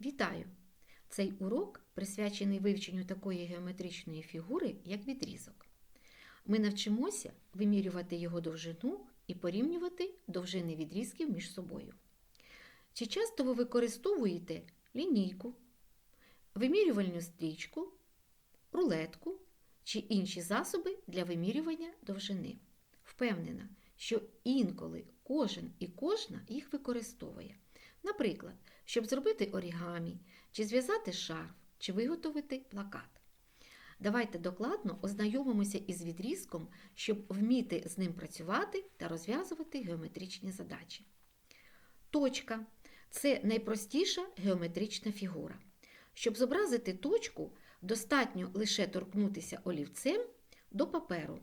Вітаю! Цей урок присвячений вивченню такої геометричної фігури, як відрізок. Ми навчимося вимірювати його довжину і порівнювати довжини відрізків між собою. Чи часто ви використовуєте лінійку, вимірювальну стрічку, рулетку чи інші засоби для вимірювання довжини? Впевнена, що інколи кожен і кожна їх використовує. Наприклад, щоб зробити орігамі, чи зв'язати шарф, чи виготовити плакат. Давайте докладно ознайомимося із відрізком, щоб вміти з ним працювати та розв'язувати геометричні задачі. Точка це найпростіша геометрична фігура. Щоб зобразити точку, достатньо лише торкнутися олівцем до паперу.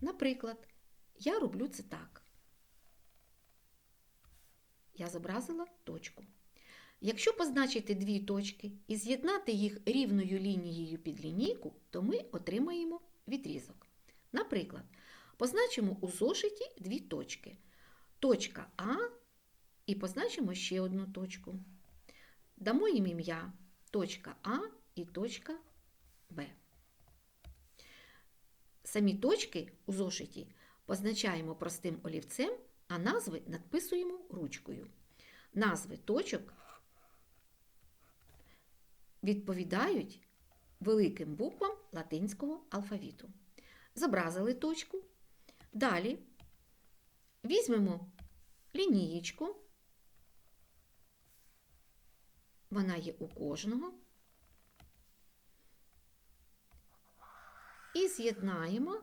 Наприклад, я роблю це так. Я зобразила точку. Якщо позначити дві точки і з'єднати їх рівною лінією під лінійку, то ми отримаємо відрізок. Наприклад, позначимо у зошиті дві точки. Точка А і позначимо ще одну точку. Дамо їм ім'я точка А і точка Б. Самі точки у зошиті позначаємо простим олівцем, а назви надписуємо ручкою. Назви точок відповідають великим буквам латинського алфавіту. Зобразили точку. Далі візьмемо лінієчку. Вона є у кожного. І з'єднаємо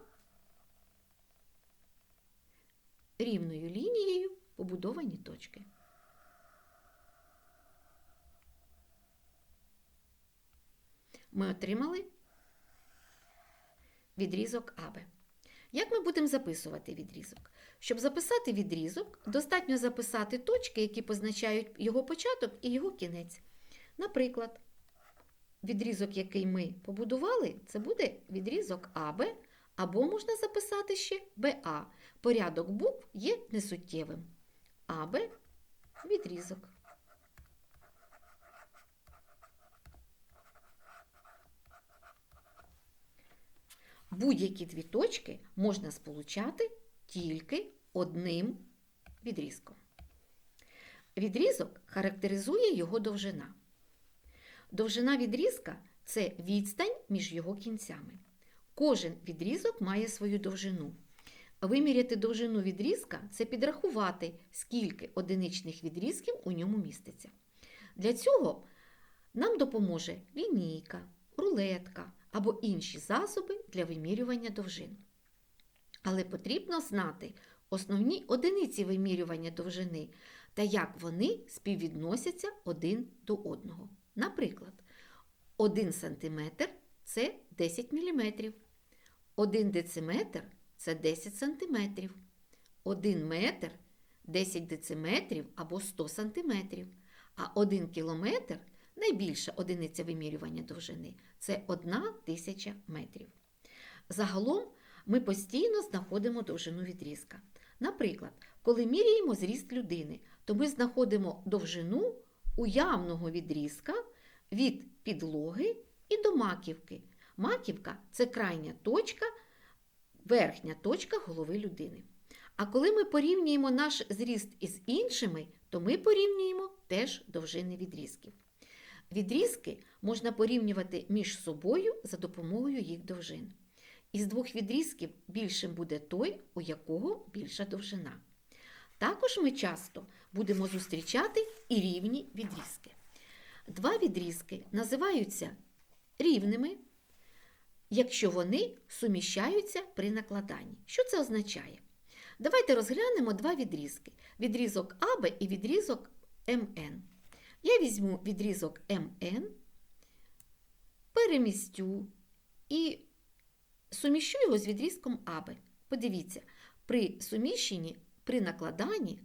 рівною лінією побудовані точки. Ми отримали відрізок АБ. Як ми будемо записувати відрізок? Щоб записати відрізок, достатньо записати точки, які позначають його початок і його кінець. Наприклад, відрізок, який ми побудували, це буде відрізок АБ, або можна записати ще БА. Порядок букв є несуттєвим. АБ відрізок. Будь-які дві точки можна сполучати тільки одним відрізком. Відрізок характеризує його довжина. Довжина відрізка це відстань між його кінцями. Кожен відрізок має свою довжину. Виміряти довжину відрізка це підрахувати, скільки одиничних відрізків у ньому міститься. Для цього нам допоможе лінійка, рулетка або інші засоби для вимірювання довжин. Але потрібно знати основні одиниці вимірювання довжини та як вони співвідносяться один до одного. Наприклад, 1 см це 10 мм, 1 дециметр це 10 см, 1 метр 10 дециметрів або 100 см, а 1 кілометр найбільша одиниця вимірювання довжини це 1 тисяча метрів. Загалом ми постійно знаходимо довжину відрізка. Наприклад, коли міряємо зріст людини, то ми знаходимо довжину уявного відрізка від підлоги і до маківки. Маківка це крайня точка, верхня точка голови людини. А коли ми порівнюємо наш зріст із іншими, то ми порівнюємо теж довжини відрізків. Відрізки можна порівнювати між собою за допомогою їх довжин. Із двох відрізків більшим буде той, у якого більша довжина. Також ми часто будемо зустрічати і рівні відрізки. Два відрізки називаються рівними, якщо вони суміщаються при накладанні. Що це означає? Давайте розглянемо два відрізки: відрізок АБ і відрізок МН. Я візьму відрізок МН, перемістю і суміщу його з відрізком АБ. Подивіться, при суміщенні, при накладанні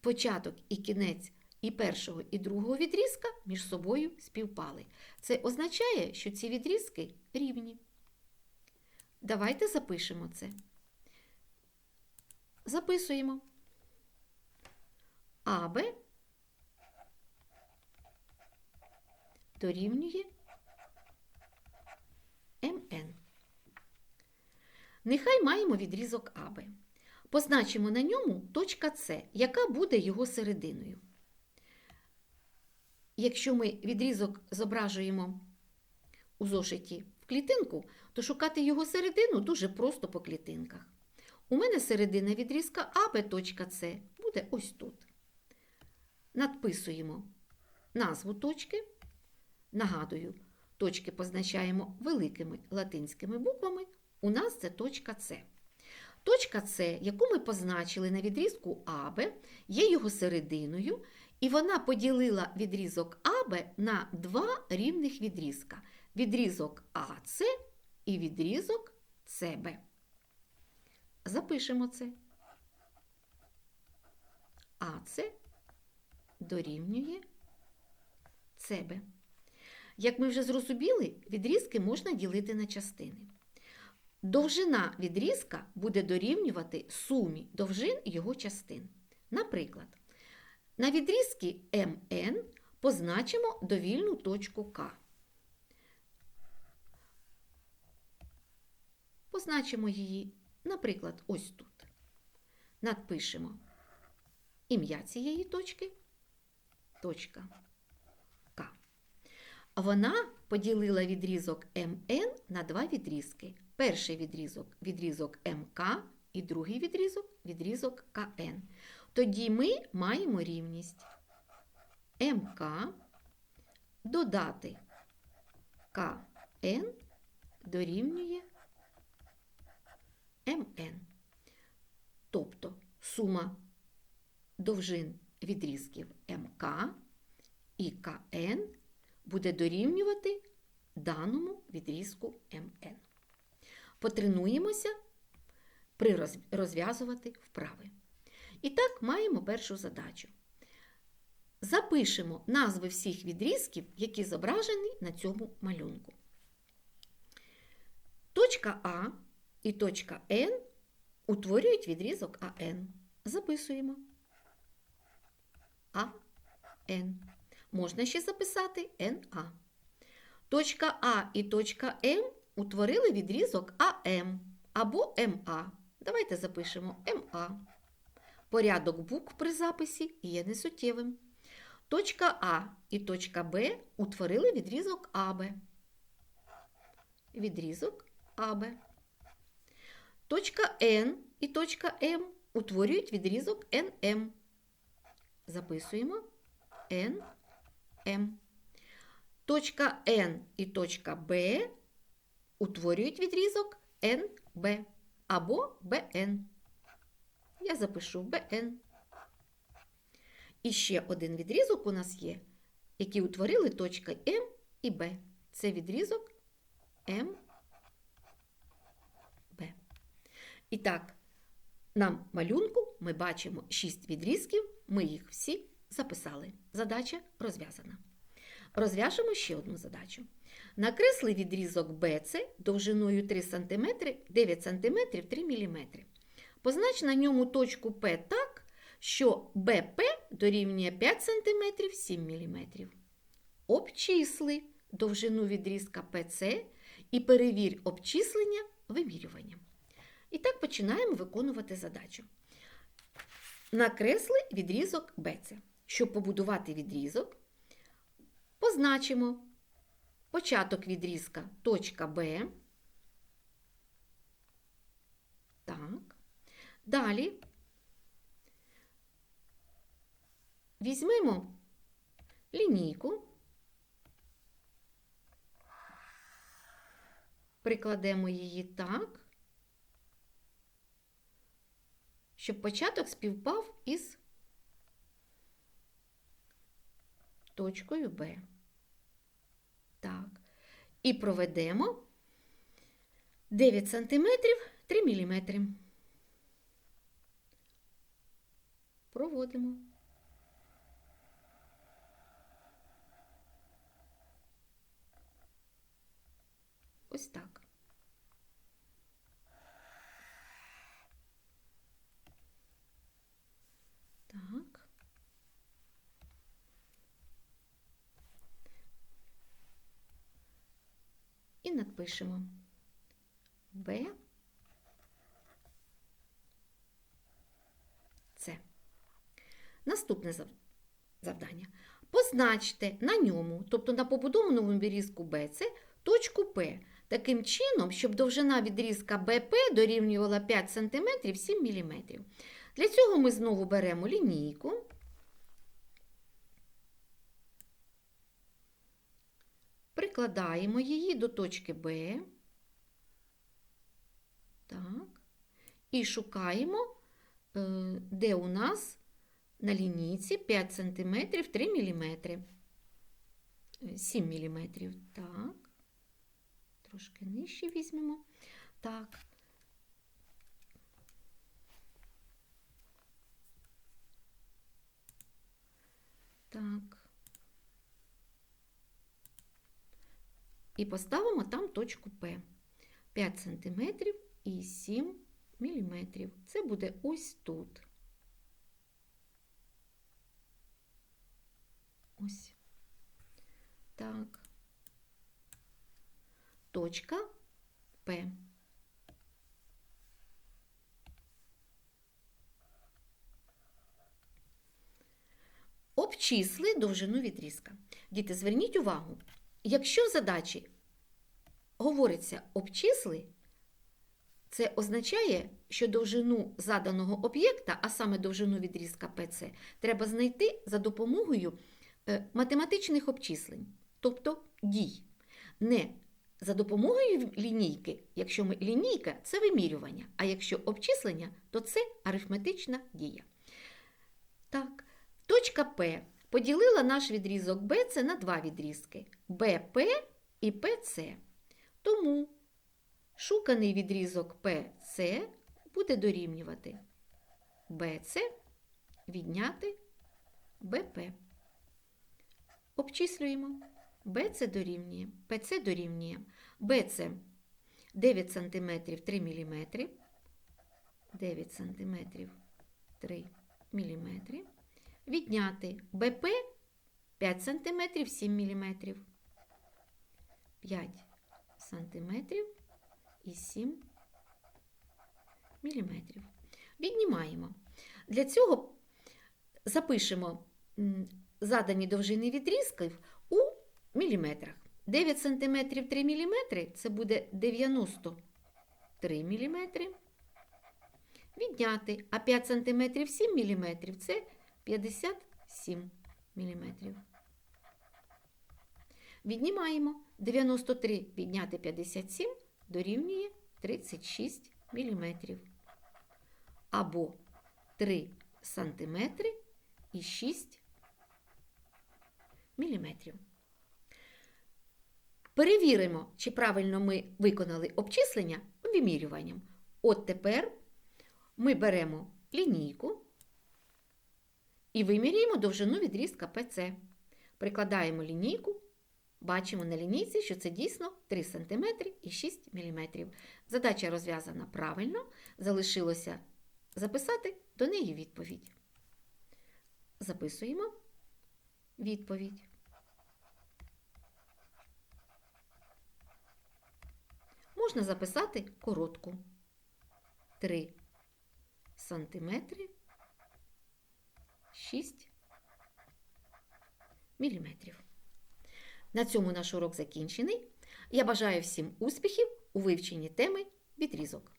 початок і кінець і першого, і другого відрізка між собою співпали. Це означає, що ці відрізки рівні. Давайте запишемо це. Записуємо. АБ дорівнює МН. Нехай маємо відрізок АБ. Позначимо на ньому точка С, яка буде його серединою. Якщо ми відрізок зображуємо у зошиті в клітинку, то шукати його середину дуже просто по клітинках. У мене середина відрізка АБ С буде ось тут. Надписуємо назву точки. Нагадую, точки позначаємо великими латинськими буквами. У нас це точка С. Точка С, яку ми позначили на відрізку АБ, є його серединою, і вона поділила відрізок АБ на два рівних відрізка: відрізок АС і відрізок СБ. Запишемо це. АС дорівнює СБ. Як ми вже зрозуміли, відрізки можна ділити на частини. Довжина відрізка буде дорівнювати сумі довжин його частин. Наприклад, на відрізки МН позначимо довільну точку К. Позначимо її, наприклад, ось тут. Надпишемо ім'я цієї точки, точка К. Вона поділила відрізок МН на два відрізки. Перший відрізок відрізок МК і другий відрізок відрізок КН. Тоді ми маємо рівність МК додати КН дорівнює МН. Тобто сума довжин відрізків МК і КН буде дорівнювати даному відрізку МН. Потренуємося при розв'язувати вправи. І так, маємо першу задачу. Запишемо назви всіх відрізків, які зображені на цьому малюнку. Точка А і точка Н утворюють відрізок АН. Записуємо АН. Можна ще записати НА. Точка А і точка М утворили відрізок АМ або МА. Давайте запишемо МА. Порядок букв при записі є несуттєвим. Точка А і точка Б утворили відрізок АБ. Відрізок АБ. Точка Н і точка М утворюють відрізок НМ. Записуємо НМ. Точка Н і точка Б утворюють відрізок НБ або БН. Я запишу БН. І ще один відрізок у нас є, який утворили точка М і Б. Це відрізок МБ. І так, на малюнку ми бачимо 6 відрізків, ми їх всі записали. Задача розв'язана. Розв'яжемо ще одну задачу. Накресли відрізок BC довжиною 3 см, 9 см 3 мм. Познач на ньому точку П так, що БП дорівнює 5 см 7 мм. Обчисли довжину відрізка PC і перевір обчислення вимірюванням. І так починаємо виконувати задачу. Накресли відрізок BC. Щоб побудувати відрізок, позначимо початок відрізка точка Б. Так. Далі візьмемо лінійку, прикладемо її так, щоб початок співпав із точкою Б. Так. І проведемо 9 см 3 мм. проводимо. Ось так. Так. І надпишемо Б. Наступне завдання. Позначте на ньому, тобто на побудованому відрізку BC, точку П, таким чином, щоб довжина відрізка БП дорівнювала 5 см 7 мм. Для цього ми знову беремо лінійку. Прикладаємо її до точки Б. Так. І шукаємо, е, де у нас на лінійці 5 см 3 мм. 7 мм. Так. Трошки нижче візьмемо. Так. Так. І поставимо там точку П. 5 см і 7 мм. Це буде ось тут. Ось. Так. Точка П. Обчисли довжину відрізка. Діти, зверніть увагу, якщо в задачі говориться обчисли, це означає, що довжину заданого об'єкта, а саме довжину відрізка ПЦ, треба знайти за допомогою математичних обчислень, тобто дій. Не за допомогою лінійки, якщо ми лінійка це вимірювання, а якщо обчислення, то це арифметична дія. Так, точка П поділила наш відрізок БЦ на два відрізки БП і ПЦ. Тому шуканий відрізок ПЦ буде дорівнювати БЦ відняти БП. Обчислюємо. БЦ дорівнює, ПЦ дорівнює. БЦ 9 см 3 мм. 9 см 3 мм. Відняти БП 5 см 7 мм. 5 сантиметрів і 7 міліметрів. Віднімаємо. Для цього запишемо задані довжини відрізків у міліметрах. 9 см 3 мм це буде 93 мм. Відняти, а 5 см 7 мм це 57 мм. Віднімаємо 93 відняти 57 дорівнює 36 мм. Або 3 см і 6 мм. Перевіримо, чи правильно ми виконали обчислення вимірюванням. От тепер ми беремо лінійку і вимірюємо довжину відрізка ПЦ. Прикладаємо лінійку. Бачимо на лінійці, що це дійсно 3 см і 6 мм. Задача розв'язана правильно, залишилося записати до неї відповідь. Записуємо відповідь. Можна записати коротку. 3 сантиметри 6 міліметрів. На цьому наш урок закінчений. Я бажаю всім успіхів у вивченні теми відрізок.